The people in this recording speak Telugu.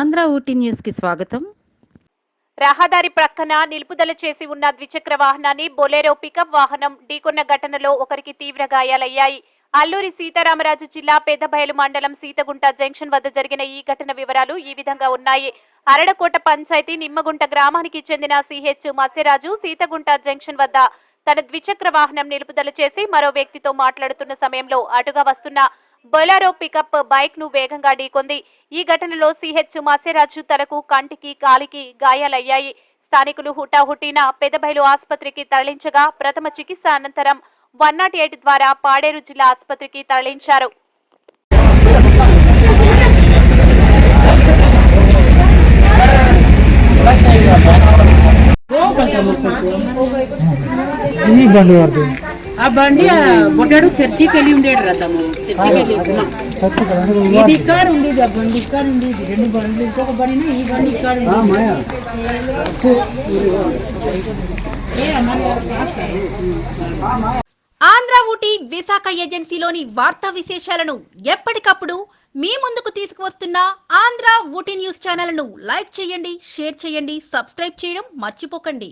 ఆంధ్ర ఊటీ న్యూస్కి స్వాగతం. రహదారి ప్రక్కన నిలుపుదల చేసి ఉన్న ద్విచక్ర వాహనాన్ని బొలెరో పికప్ వాహనం ఢీకొన్న ఘటనలో ఒకరికి తీవ్ర గాయాలయ్యాయి. అల్లూరి సీతారామరాజు జిల్లా పెద్దబయలు మండలం సీతగుంట జంక్షన్ వద్ద జరిగిన ఈ ఘటన వివరాలు ఈ విధంగా ఉన్నాయి. అరడకోట పంచాయతీ నిమ్మగుంట గ్రామానికి చెందిన సిహెచ్ మత్స్యరాజు సీతగుంట జంక్షన్ వద్ద తన ద్విచక్ర వాహనం నిలుపుదల చేసి మరో వ్యక్తితో మాట్లాడుతున్న సమయంలో అటుగా వస్తున్న బొలారో పికప్ బైక్ను వేగంగా ఢీకొంది. ఈ ఘటనలో సిహెచ్ మత్స్యరాజు తలకు కంటికి కాలికి గాయాలయ్యాయి. స్థానికులు హుటాహుటిన పెదబైలు ఆసుపత్రికి తరలించగా ప్రథమ చికిత్స అనంతరం వన్ నాట్ ఎయిట్ ద్వారా పాడేరు జిల్లా ఆసుపత్రికి తరలించారు. ఈ బండి ఆ బండి బొడ్డాడు చర్చికి వెళ్ళి ఉండేడు చర్చికి వెళ్ళి ఉన్నాం. చచ్చి కదా ఇది ఇక్కడ ఉండేది ఆ బండి ఇక్కడ ఉండేది. రెండు బండ్లు ఇంకొక బండి ఈ బండి ఇక్కడ. ఆంధ్ర ఊటీ విశాఖ ఏజెన్సీలోని వార్తా విశేషాలను ఎప్పటికప్పుడు మీ ముందుకు తీసుకువస్తున్న ఆంధ్ర ఊటీ న్యూస్ ఛానల్ను లైక్ చేయండి షేర్ చేయండి సబ్స్క్రైబ్ చేయడం మర్చిపోకండి.